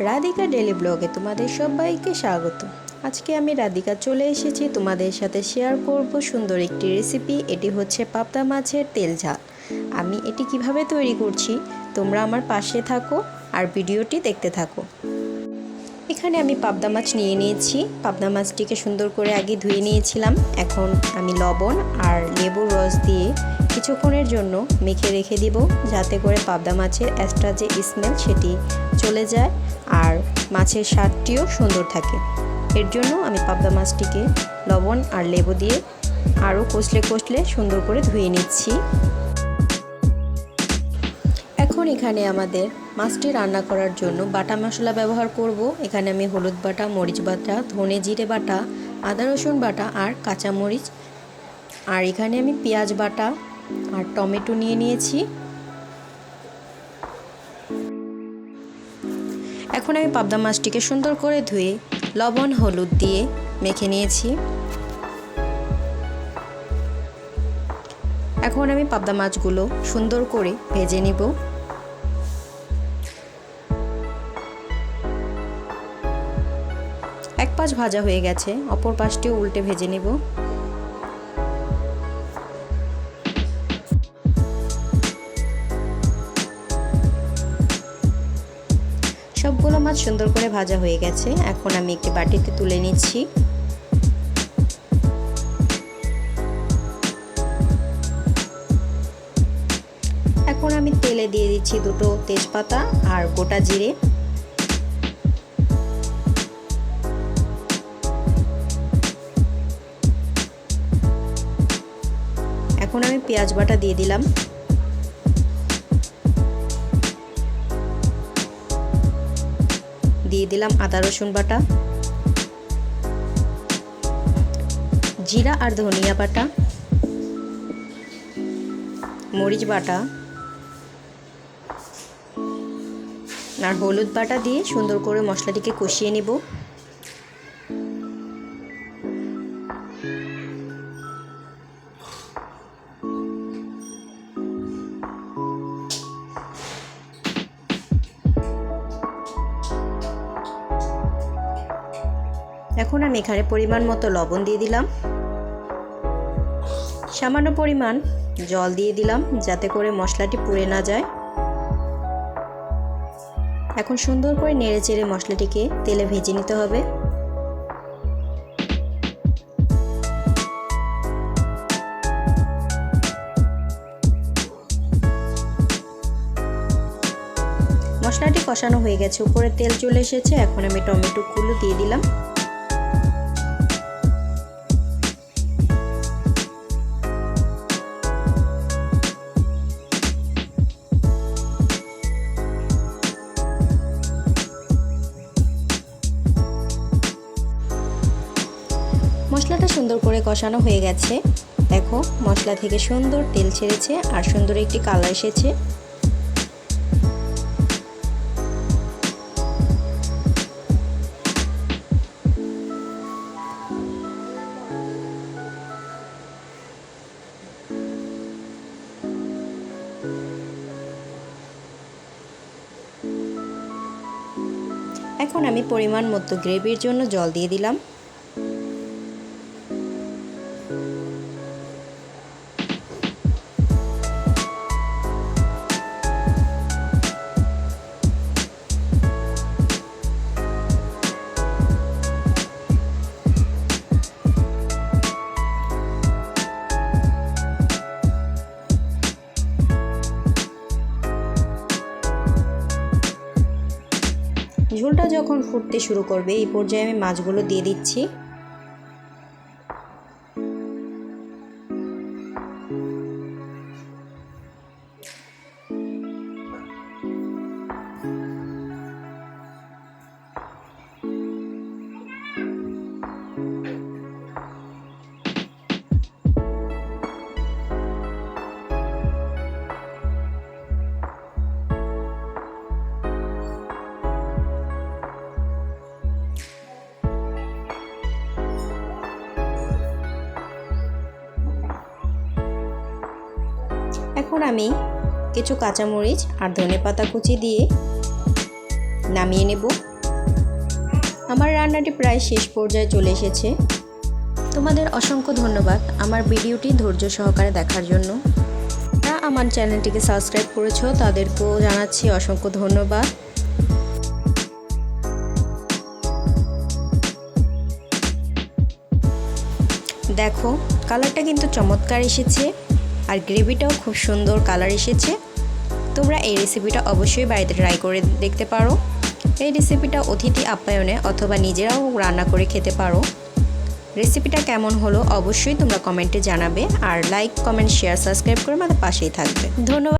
Radhika daily ব্লগে তোমাদের সবাইকে স্বাগত। আজকে আমি রাধিকা চলে এসেছি তোমাদের সাথে শেয়ার করব সুন্দর একটি রেসিপি এটি হচ্ছে পাবদা মাছের তেল ঝাল। আমি এটি কীভাবে তৈরি করছি, তোমরা আমার পাশে থাকো আর ভিডিওটি দেখতে থাকো। এখানে আমি পাবদা মাছ নিয়ে নিয়েছি। পাবদা মাছটিকে সুন্দর করে আগে ধুয়ে নিয়েছিলাম। এখন আমি লবণ আর লেবুর রস দিয়ে কিছুক্ষণের জন্য মেখে রেখে দিব, যাতে করে পাবদা মাছের এক্সট্রা যে স্মেল সেটি চলে যায় আর মাছের স্বাদটিও সুন্দর থাকে। এর জন্য আমি পাবদা মাছটিকে লবণ আর লেবু দিয়ে আরও কষলে কষলে সুন্দর করে ধুয়ে নিচ্ছি। এখন এখানে আমাদের মাছটি রান্না করার জন্য বাটা মশলা ব্যবহার করব। এখানে আমি হলুদ বাটা, মরিচ বাটা, ধনে জিরে বাটা, আদা রসুন বাটা আর কাঁচা মরিচ আর এখানে আমি পেঁয়াজ বাটা আর টমেটো নিয়ে নিয়েছি। এখন আমি পাবদা মাছটিকে সুন্দর করে ধুয়ে লবণ, হলুদ দিয়ে মেখে নিয়েছি। এখন আমি পাবদা মাছগুলো সুন্দর করে ভেজে নিব। এক পাশ ভাজা হয়ে গেছে, অপর পাশটিও উল্টে ভেজে নেব। সবগুলো মাছ সুন্দর করে ভাজা হয়ে গেছে। এখন আমি একটি বাটিতে তুলে নিচ্ছি। এখন আমি তেলে দিয়ে দিচ্ছি দুটো তেজপাতা আর গোটা জিরে। এখন আমি পেঁয়াজ বাটা দিয়ে দিলাম। দিয়ে দিলাম আদা, রসুন বাটা, জিরা আর ধনিয়া বাটা, মরিচ বাটা আর হলুদ বাটা দিয়ে সুন্দর করে মশলাটিকে কষিয়ে নিব। এখন আমি এখানে পরিমাণ মতো লবণ দিয়ে দিলাম। সামান্য পরিমাণ জল দিয়ে দিলাম যাতে করে মশলাটি পুড়ে না যায়। এখন সুন্দর করে নেড়ে চেড়ে মশলাটিকে তেলে ভেজে নিতে হবে। মশলাটি কষানো হয়ে গেছে, উপরে তেল চলে এসেছে, এখন আমি টমেটোগুলো দিয়ে দিলাম। সুন্দর করে কষানো হয়ে গেছে। দেখো, মশলা থেকে সুন্দর তেল ছেড়েছে আর সুন্দর একটি কালার এসেছে। এখন আমি পরিমাণ মতো গ্রেভির জন্য জল দিয়ে দিলাম। ঝোলটা যখন ফুটতে শুরু করবে এই পর্যায়ে আমি মাছগুলো দিয়ে দিচ্ছি। এখন আমি কিছু কাঁচামরিচ আর ধনে পাতা কুচি দিয়ে নামিয়ে নেব। আমার রান্নাটি প্রায় শেষ পর্যায়ে চলে এসেছে। তোমাদের অসংখ্য ধন্যবাদ আমার ভিডিওটি ধৈর্য সহকারে দেখার জন্য। যারা আমার চ্যানেলটিকে সাবস্ক্রাইব করেছ, তাদেরকেও জানাচ্ছি অসংখ্য ধন্যবাদ। দেখো, কালারটা কিন্তু চমৎকার এসেছে। আর গ্রেভিটাও খুব সুন্দর কালার এসেছে। তোমরা এই রেসিপিটা অবশ্যই বাড়িতে ট্রাই করে দেখতে পারো। এই রেসিপিটা অতিথি আপ্যায়নে অথবা নিজেরাও রান্না করে খেতে পারো। রেসিপিটা কেমন হলো অবশ্যই তোমরা কমেন্টে জানাবে। আর লাইক কমেন্ট শেয়ার সাবস্ক্রাইব করে আমাদের পাশেই থাকবে। ধন্যবাদ।